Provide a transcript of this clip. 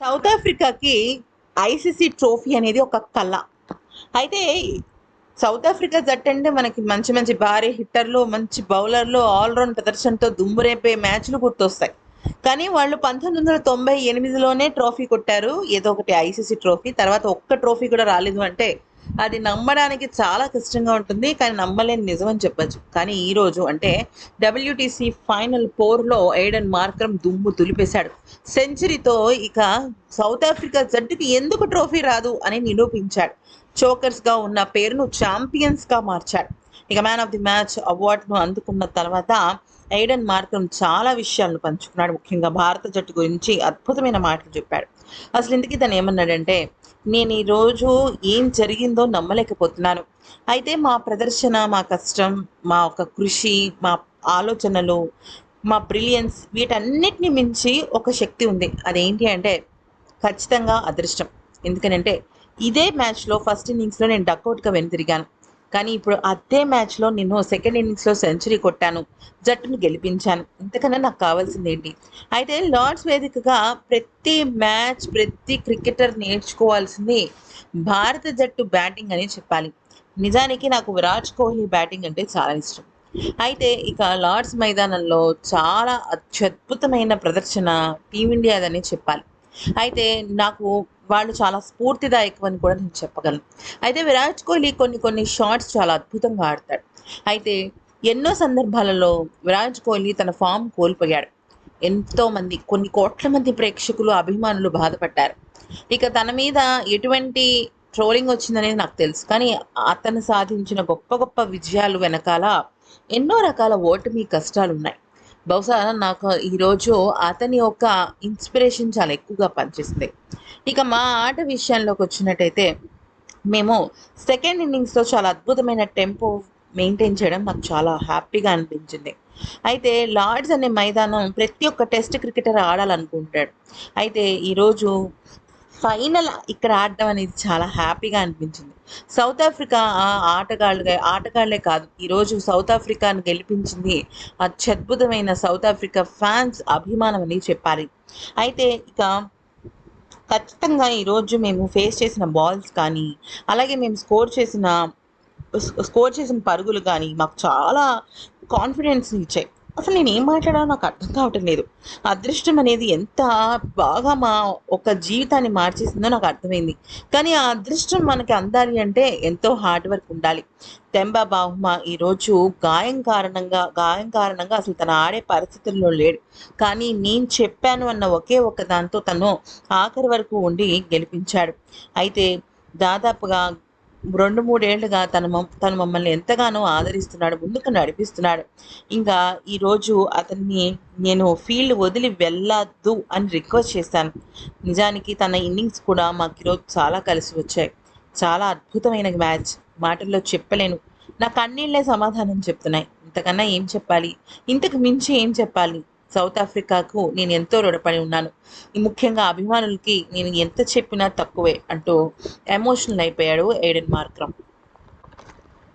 South ఆఫ్రికాకి ICC trophy అనేది ఒక కళ. అయితే సౌత్ ఆఫ్రికా జట్టు అంటే మనకి మంచి మంచి భారీ హిట్టర్లు మంచి బౌలర్లు ఆల్రౌండ్ ప్రదర్శనతో దుమ్మురేపే మ్యాచ్లు గుర్తొస్తాయి. కానీ వాళ్ళు పంతొమ్మిది వందల తొంభై ఎనిమిదిలోనే ట్రోఫీ కొట్టారు. ఏదో ఒకటి ఐసీసీ ట్రోఫీ తర్వాత ఒక్క ట్రోఫీ కూడా రాలేదు అంటే అది నమ్మడానికి చాలా కష్టంగా ఉంటుంది కానీ నమ్మలేని నిజం అని చెప్పచ్చు. కానీ ఈ రోజు అంటే డబ్ల్యూటీసీ ఫైనల్ పోర్లో ఎయిడెన్ మార్కరం దుమ్ము దులిపేశాడు. సెంచరీతో ఇక సౌత్ ఆఫ్రికా జట్టుకి ఎందుకు ట్రోఫీ రాదు అని నిరూపించాడు. చోకర్స్గా ఉన్న పేరును ఛాంపియన్స్గా మార్చాడు. ఇక మ్యాన్ ఆఫ్ ది మ్యాచ్ అవార్డును అందుకున్న తర్వాత ఎయిడెన్ మార్కం చాలా విషయాలను పంచుకున్నాడు. ముఖ్యంగా భారత జట్టు గురించి అద్భుతమైన మాటలు చెప్పాడు. అసలు ఇందుకు తను ఏమన్నాడంటే నేను ఈరోజు ఏం జరిగిందో నమ్మలేకపోతున్నాను. అయితే మా ప్రదర్శన మా కష్టం మా ఒక కృషి మా ఆలోచనలు మా బ్రిలియన్స్ వీటన్నిటిని మించి ఒక శక్తి ఉంది. అదేంటి అంటే ఖచ్చితంగా అదృష్టం. ఎందుకనంటే ఇదే మ్యాచ్లో ఫస్ట్ ఇన్నింగ్స్లో నేను డక్అవుట్గా వెనుతిరిగాను. కానీ ఇప్పుడు అదే మ్యాచ్లో నేను సెకండ్ ఇన్నింగ్స్లో సెంచరీ కొట్టాను జట్టును గెలిపించాను. ఇంతకన్నా నాకు కావాల్సింది ఏంటి? అయితే లార్డ్స్ వేదికగా ప్రతి మ్యాచ్ ప్రతి క్రికెటర్ నేర్చుకోవాల్సింది భారత జట్టు బ్యాటింగ్ అని చెప్పాలి. నిజానికి నాకు విరాట్ కోహ్లీ బ్యాటింగ్ అంటే చాలా ఇష్టం. అయితే ఇక లార్డ్స్ మైదానంలో చాలా అత్యద్భుతమైన ప్రదర్శన టీమిండియాదని చెప్పాలి. అయితే నాకు వాళ్ళు చాలా స్ఫూర్తిదాయకం అని కూడా నేను చెప్పగలను. అయితే విరాట్ కోహ్లీ కొన్ని కొన్ని షాట్స్ చాలా అద్భుతంగా ఆడతాడు. అయితే ఎన్నో సందర్భాలలో విరాట్ కోహ్లీ తన ఫామ్ కోల్పోయాడు. ఎంతో మంది కొన్ని కోట్ల మంది ప్రేక్షకులు అభిమానులు బాధపడ్డారు. ఇక తన మీద ఎటువంటి ట్రోలింగ్ వచ్చిందనేది నాకు తెలుసు. కానీ అతను సాధించిన గొప్ప గొప్ప విజయాలు వెనకాల ఎన్నో రకాల ఓటమి కష్టాలు ఉన్నాయి బహుశా నాకు ఈరోజు అతని యొక్క ఇన్స్పిరేషన్ చాలా ఎక్కువగా పనిచేస్తుంది ఇక మా ఆట విషయంలోకి వచ్చినట్టయితే మేము సెకండ్ ఇన్నింగ్స్లో చాలా అద్భుతమైన టెంపో మెయింటైన్ చేయడం మాకు చాలా హ్యాపీగా అనిపించింది. అయితే లార్డ్స్ అనే మైదానం ప్రతి ఒక్క టెస్ట్ క్రికెటర్ ఆడాలనుకుంటాడు. అయితే ఈరోజు ఫైనల్ ఇక్కడ ఆడడం అనేది చాలా హ్యాపీగా అనిపించింది. సౌత్ ఆఫ్రికా ఆ ఆటగాళ్ళుగా ఆటగాళ్ళే కాదు ఈరోజు సౌత్ ఆఫ్రికాను గెలిపించింది అత్యద్భుతమైన సౌత్ ఆఫ్రికా ఫ్యాన్స్ అభిమానం అని చెప్పాలి. అయితే ఇక ఖచ్చితంగా ఈరోజు మేము ఫేస్ చేసిన బాల్స్ కానీ అలాగే మేము స్కోర్ చేసిన స్కోర్ చేసిన పరుగులు కానీ మాకు చాలా కాన్ఫిడెన్స్ ఇచ్చాయి. అసలు నేను ఏం మాట్లాడాలో నాకు అర్థం కావటం లేదు. అదృష్టం అనేది ఎంత బాగా మా ఒక జీవితాన్ని మార్చేసిందో నాకు అర్థమైంది. కానీ ఆ అదృష్టం మనకి అందాలి అంటే ఎంతో హార్డ్ వర్క్ ఉండాలి. తెంబా బాహుమా ఈరోజు గాయం కారణంగా గాయం కారణంగా అసలు తను ఆడే పరిస్థితుల్లో లేడు. కానీ నేను చెప్పాను అన్న ఒకే ఒక దాంతో తను ఆఖరి వరకు ఉండి గెలిపించాడు. అయితే దాదాపుగా రెండు మూడేళ్ళుగా తన మమ్ తను మమ్మల్ని ఎంతగానో ఆదరిస్తున్నాడు ముందుకు నడిపిస్తున్నాడు. ఇంకా ఈరోజు అతన్ని నేను ఫీల్డ్ వదిలి వెళ్ళద్దు అని రిక్వెస్ట్ చేశాను. నిజానికి తన ఇన్నింగ్స్ కూడా మాకు ఈరోజు చాలా కలిసి వచ్చాయి. చాలా అద్భుతమైన మ్యాచ్. మాటల్లో చెప్పలేను. నా కన్నీళ్ళే సమాధానం చెప్తున్నాయి. ఇంతకన్నా ఏం చెప్పాలి? ఇంతకు మించి ఏం చెప్పాలి? సౌత్ ఆఫ్రికాకు నేను ఎంతో రుణపడి ఉన్నాను. ముఖ్యంగా అభిమానులకి నేను ఎంత చెప్పినా తక్కువే అంటూ ఎమోషనల్ అయిపోయాడు ఎయిడెన్ మార్క్రమ్.